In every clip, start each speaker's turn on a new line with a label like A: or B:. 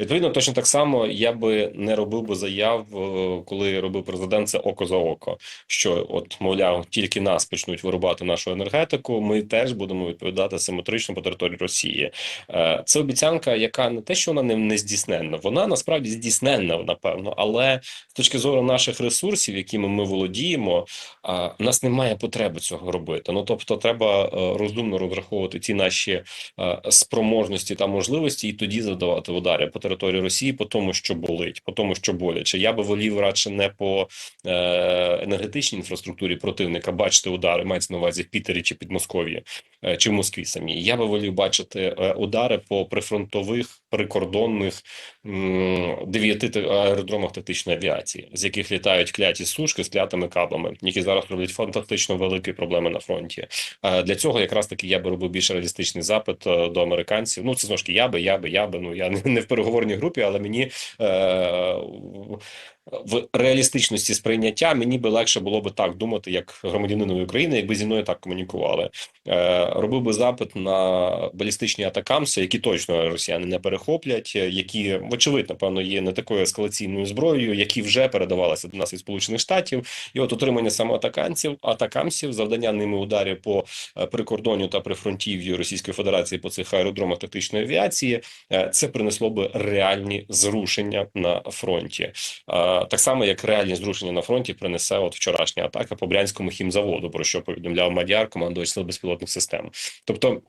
A: Відповідно, точно так само я би не робив би заяв, е, коли робив президент це око за око. Що, от, мовляв, тільки нас почнуть вирубати нашу енергетику. Ми теж будемо відповідати симетрично по території Росії. Е, Це обіцянка, яка не те, що вона не, не здійсненна, вона насправді здійсненна, напевно, але з точки зору наших ресурсів, якими ми володіємо, у нас немає потреби цього робити. Ну тобто, треба е, розумно розраховувати ті наші спроможності та можливості, і тоді завдавати удари території Росії, по тому, що болить, по тому, що боляче. Я би волів радше не по е, енергетичній інфраструктурі противника бачити удари, мається на увазі в Пітері чи Підмосков'ї, чи в Москві самій. Я би волів бачити е, удари по прифронтових прикордонних дев'яти аеродромах тактичної авіації, з яких літають кляті сушки з клятими кабами, які зараз роблять фантастично великі проблеми на фронті. Е, Для цього якраз таки я би робив більш реалістичний запит е, до американців. Ну це знову ж таки я би, я би, я би. Ну я не- в переговорній групі, але мені е, в реалістичності сприйняття мені би легше було би так думати, як громадянинові України, якби зі мною так комунікували. Е, Робив би запит на балістичні атакамси, які точно росіяни не перехоплять, які вочевидь, напевно, є не такою ескалаційною зброєю, які вже передавалися до нас від Сполучених Штатів, і от отримання саме атаканців, атакамсів, завдання ними ударів по е, прикордонню та прифронтів'ю Російської Федерації по цих аеродромах тактичної авіації, е, це принесло би реальні зрушення на фронті. Е, Так само, як реальні зрушення на фронті принесе от вчорашня атака по брянському хімзаводу, про що повідомляв Мадяр, командувач сил безпілотних систем. Тобто,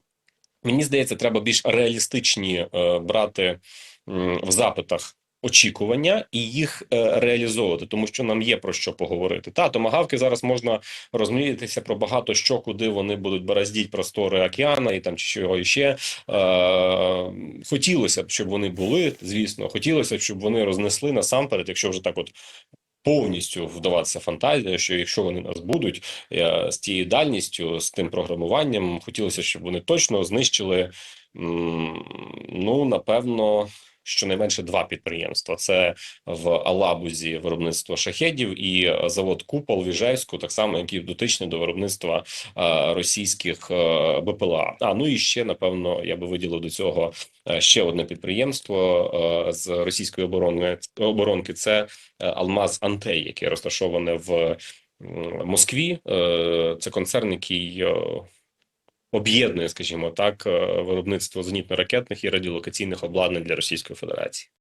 A: мені здається, треба більш реалістичні е, брати в запитах. Очікування і їх е, реалізовувати, тому що нам є про що поговорити. Та томагавки зараз можна розмріятися про багато що, куди вони будуть бороздіть простори океана і там чого іще. Е, хотілося б, щоб вони були, звісно, хотілося б, щоб вони рознесли насамперед, якщо вже так от. Повністю вдаватися фантазія, що якщо вони нас будуть е, з тією дальністю, з тим програмуванням, хотілося, щоб вони точно знищили. Ну, напевно, щонайменше два підприємства: це в Алабузі виробництво шахедів і завод Купол в Іжевську, так само, який дотичний до виробництва е, російських е, БПЛА. А ну і ще напевно я би виділив до цього е, ще одне підприємство з російської оборони оборонки. Це Алмаз Антей, яке розташоване в Москві. Це концерн, який об'єднує, скажімо так, е, виробництво зенітно-ракетних і радіолокаційних обладнань для Російської Федерації.